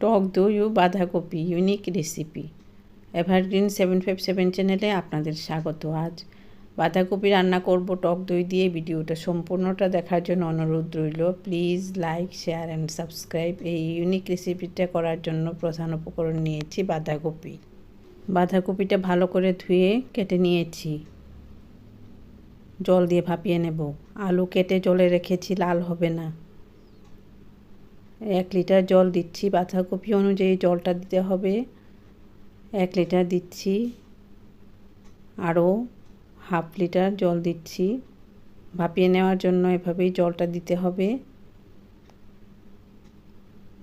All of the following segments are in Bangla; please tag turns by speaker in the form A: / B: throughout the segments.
A: টক দই ও বাঁধাকপি unique recipe evergreen seven five seven চ্যানেলে আপনাদের স্বাগত আজ। বাঁধাকপি রান্না করব, টক দই দিয়ে ভিডিওটা সম্পূর্ণটা দেখার জন্য অনুরোধ রইল। Please like share and subscribe এই ইউনিক রেসিপিটা করার জন্য প্রধান উপকরণ নিয়েছি বাঁধাকপি। বাঁধাকপিটা ভালো করে ধুয়ে কেটে নিয়েছি। জল দিয়ে ভাপিয়ে নেব। আলু কেটে জলে রেখেছি, লাল হবে না। এক লিটার জল দিচ্ছি বাঁধাকপি অনুযায়ী জলটা দিতে হবে। এক লিটার দিচ্ছি। আরও হাফ লিটার জল দিচ্ছি। ভাপিয়ে নেওয়ার জন্য এভাবেই জলটা দিতে হবে।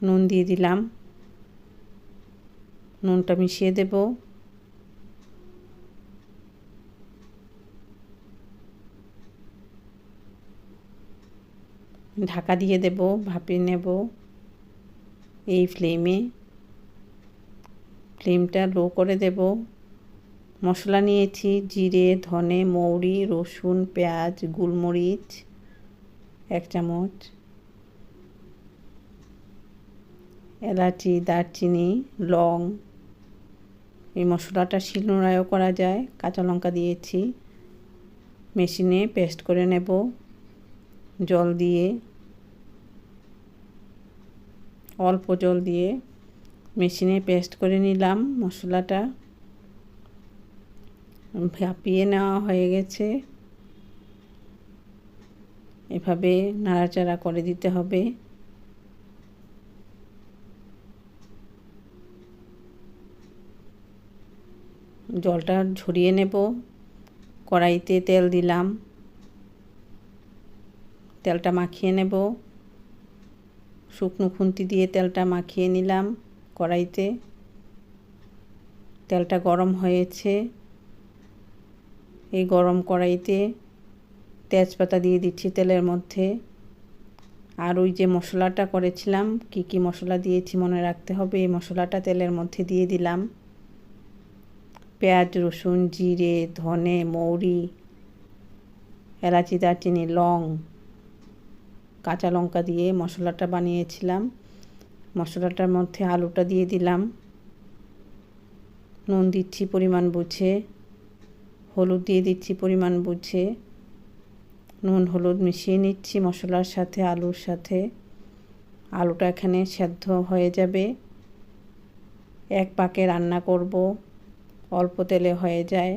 A: নুন দিয়ে দিলাম। নুনটা মিশিয়ে দেব। ঢাকা দিয়ে দেব, ভাপিয়ে নেব। এই ফ্লেমে ফ্লেমটা লো করে দেব। মশলা নিয়েছি, জিরে, ধনে, মৌরি, রসুন, পেঁয়াজ, গোলমরিচ, এক চামচ। এলাচি, দারচিনি, লং। এই মশলাটা শিলনোড়ায়ও করা যায়। কাঁচা লঙ্কা দিয়েছি। মেশিনে পেস্ট করে নেব। জল দিয়ে অল্প জল দিয়ে মেশিনে পেস্ট করে নিলাম মশলাটা। ভাপিয়ে নেওয়া হয়ে গেছে। এভাবে নাড়াচাড়া করে দিতে হবে। জলটা ঝরিয়ে নেব। কড়াইতে তেল দিলাম। তেলটা মাখিয়ে নেব। শুকনো খুন্তি দিয়ে তেলটা মাখিয়ে নিলাম কড়াইতে। তেলটা গরম হয়েছে। এই গরম কড়াইতে তেজপাতা দিয়ে দিচ্ছি তেলের মধ্যে। আর ওই যে মশলাটা করেছিলাম, কি কি মশলা দিয়েছি মনে রাখতে হবে, এই মশলাটা তেলের মধ্যে দিয়ে দিলাম। পেঁয়াজ, রসুন, জিরে, ধনে, মৌরি, এলাচি, দারচিনি, লং কাঁচা লঙ্কা দিয়ে মশলাটা বানিয়েছিলাম। মশলাটার মধ্যে আলুটা দিয়ে দিলাম। নুন দিচ্ছি পরিমাণ বুঝে। হলুদ দিয়ে দিচ্ছি পরিমাণ বুঝে। নুন, হলুদ মিশিয়ে নিচ্ছি মশলার সাথে, আলুর সাথে। আলুটা এখানে সেদ্ধ হয়ে যাবে। এক পাকে রান্না করব। অল্প তেলে হয়ে যায়।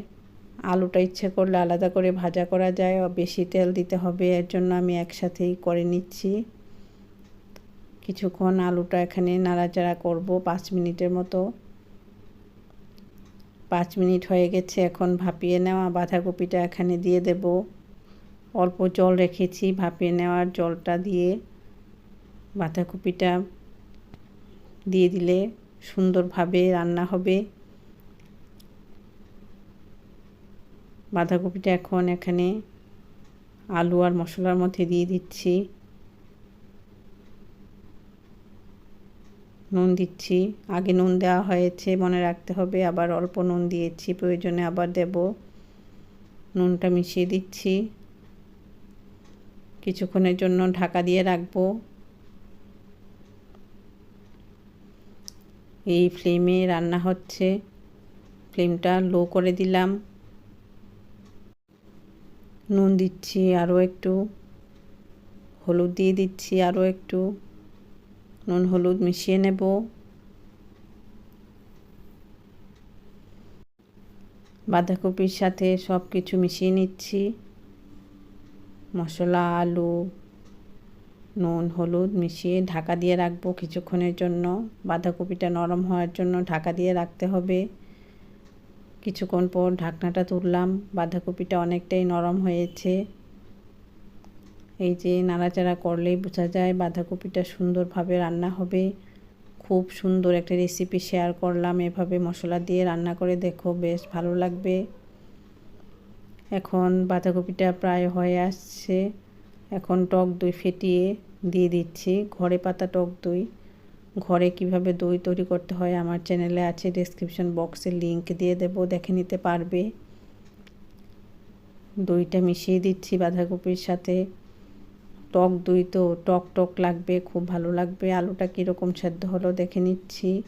A: আলুটা ইচ্ছে করলে আলাদা করে ভাজা করা যায় বেশি তেল দিতে হবে, এর জন্য আমি একসাথেই করে নিচ্ছি। কিছুক্ষণ আলুটা এখানে নাড়াচাড়া করব, পাঁচ মিনিটের মতো। পাঁচ মিনিট হয়ে গেছে, এখন ভাপিয়ে নেওয়া বাঁধাকপিটা এখানে দিয়ে দেব। অল্প জল রেখেছি, ভাপিয়ে নেওয়ার জলটা দিয়ে বাঁধাকপিটা দিয়ে দিলে সুন্দরভাবে রান্না হবে। বাঁধাকপিটা এখন এখানে আলু আর মশলার মধ্যে দিয়ে দিচ্ছি। নুন দিচ্ছি। আগে নুন দেওয়া হয়েছে, মনে রাখতে হবে। আবার অল্প নুন দিয়েছি, প্রয়োজনে আবার দেব। নুনটা মিশিয়ে দিচ্ছি। কিছুক্ষণের জন্য ঢাকা দিয়ে রাখব। এই ফ্লেমে রান্না হচ্ছে। ফ্লেমটা লো করে দিলাম। নুন দিচ্ছি, আরও একটু হলুদ দিয়ে দিচ্ছি, আরও একটু নুন হলুদ মিশিয়ে নেব। বাঁধাকপির সাথে সব কিছু মিশিয়ে নিচ্ছি। মশলা, আলু, নুন, হলুদ মিশিয়ে ঢাকা দিয়ে রাখব কিছুক্ষণের জন্য। বাঁধাকপিটা নরম হওয়ার জন্য ঢাকা দিয়ে রাখতে হবে। কিছুক্ষণ পর ঢাকনাটা তুললাম, বাঁধাকপিটা অনেকটাই নরম হয়েছে। এই যে নাড়াচাড়া করলেই বোঝা যায় বাঁধাকপিটা সুন্দরভাবে রান্না হবে। খুব সুন্দর একটা রেসিপি শেয়ার করলাম এভাবে মশলা দিয়ে রান্না করে দেখো, বেশ ভালো লাগবে। এখন বাঁধাকপিটা প্রায় হয়ে আসছে। এখন টক দই ফেটিয়ে দিয়ে দিচ্ছি, ঘরে পাতা টক দই। ঘরে কীভাবে দই তৈরি করতে হয় আমার চ্যানেলে আছে ডেসক্রিপশন বক্সে লিংক দিয়ে দেব, দেখে নিতে পারবে। দইটা মিশিয়ে দিচ্ছি বাঁধাকপির সাথে। টক দই তো টক টক লাগবে, খুব ভালো লাগবে। আলুটা কীরকম সেদ্ধ হলো দেখে নিচ্ছি।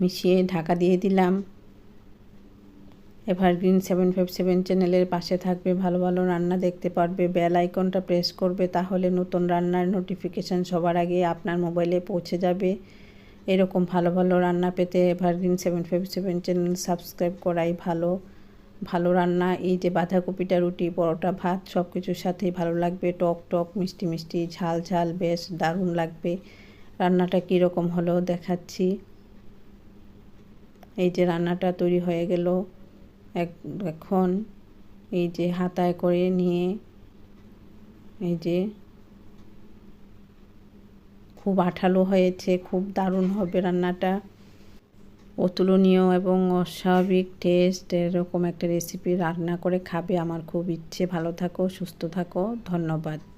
A: মিশিয়ে ঢাকা দিয়ে দিলাম। এভারগ্রিন সেভেন ফাইভ সেভেন চ্যানেলের পাশে থাকবে, ভালো ভালো রান্না দেখতে পারবে বেল আইকনটা প্রেস করবে, তাহলে নতুন রান্নার নোটিফিকেশান সবার আগে আপনার মোবাইলে পৌঁছে যাবে। এরকম ভালো ভালো রান্না পেতে evergreen seven five seven channel subscribe করাই ভালো। ভালো রান্না, এই যে বাঁধাকপিটা, রুটি, পরোটা, ভাত সব কিছুর সাথেই ভালো লাগবে। টক টক, মিষ্টি মিষ্টি, ঝাল ঝাল, বেশ দারুণ লাগবে। রান্নাটা কীরকম হলো দেখাচ্ছি। এই যে রান্নাটা তৈরি হয়ে গেল এখন এই যে হাতায় করে নিয়ে এই যে খুব আঠালো হয়েছে, খুব দারুণ হবে রান্নাটা। অতুলনীয় এবং অস্বাভাবিক টেস্ট এরকম একটা রেসিপি রান্না করে খাবে আমার খুব ইচ্ছে। ভালো থাকো, সুস্থ থাকো, ধন্যবাদ।